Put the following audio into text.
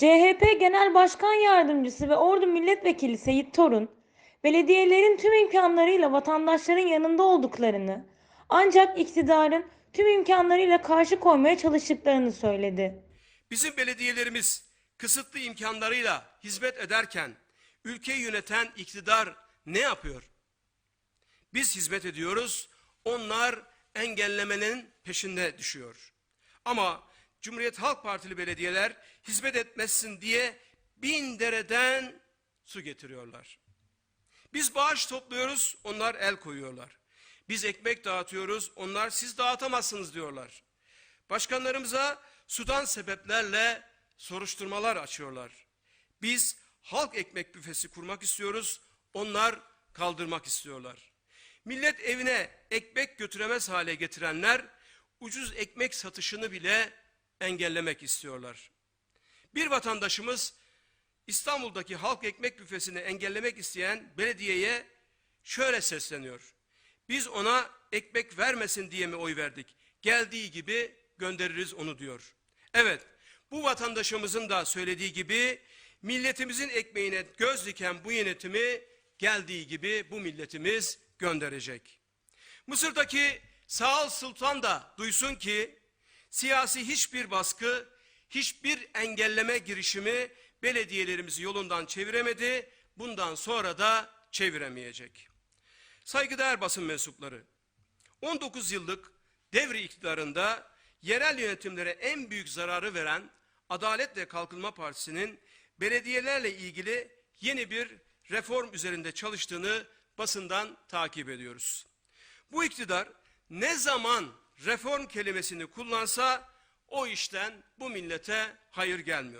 CHP Genel Başkan Yardımcısı ve Ordu Milletvekili Seyit Torun, belediyelerin tüm imkanlarıyla vatandaşların yanında olduklarını, ancak iktidarın tüm imkanlarıyla karşı koymaya çalıştıklarını söyledi. Bizim belediyelerimiz kısıtlı imkanlarıyla hizmet ederken ülkeyi yöneten iktidar ne yapıyor? Biz hizmet ediyoruz, onlar engellemenin peşinde düşüyor. Ama Cumhuriyet Halk Partili belediyeler hizmet etmezsin diye bin dereden su getiriyorlar. Biz bağış topluyoruz, onlar el koyuyorlar. Biz ekmek dağıtıyoruz, onlar siz dağıtamazsınız diyorlar. Başkanlarımıza sudan sebeplerle soruşturmalar açıyorlar. Biz halk ekmek büfesi kurmak istiyoruz, onlar kaldırmak istiyorlar. Millet evine ekmek götüremez hale getirenler ucuz ekmek satışını bile engellemek istiyorlar. Bir vatandaşımız İstanbul'daki halk ekmek büfesini engellemek isteyen belediyeye şöyle sesleniyor. Biz ona ekmek vermesin diye mi oy verdik? Geldiği gibi göndeririz onu diyor. Evet, bu vatandaşımızın da söylediği gibi milletimizin ekmeğine göz diken bu yönetimi geldiği gibi bu milletimiz gönderecek. Mısır'daki Sağal Sultan da duysun ki siyasi hiçbir baskı, hiçbir engelleme girişimi belediyelerimizi yolundan çeviremedi. Bundan sonra da çeviremeyecek. Saygıdeğer basın mensupları, 19 yıllık devri iktidarında yerel yönetimlere en büyük zararı veren Adalet ve Kalkınma Partisi'nin belediyelerle ilgili yeni bir reform üzerinde çalıştığını basından takip ediyoruz. Bu iktidar ne zaman reform kelimesini kullansa o işten bu millete hayır gelmiyor.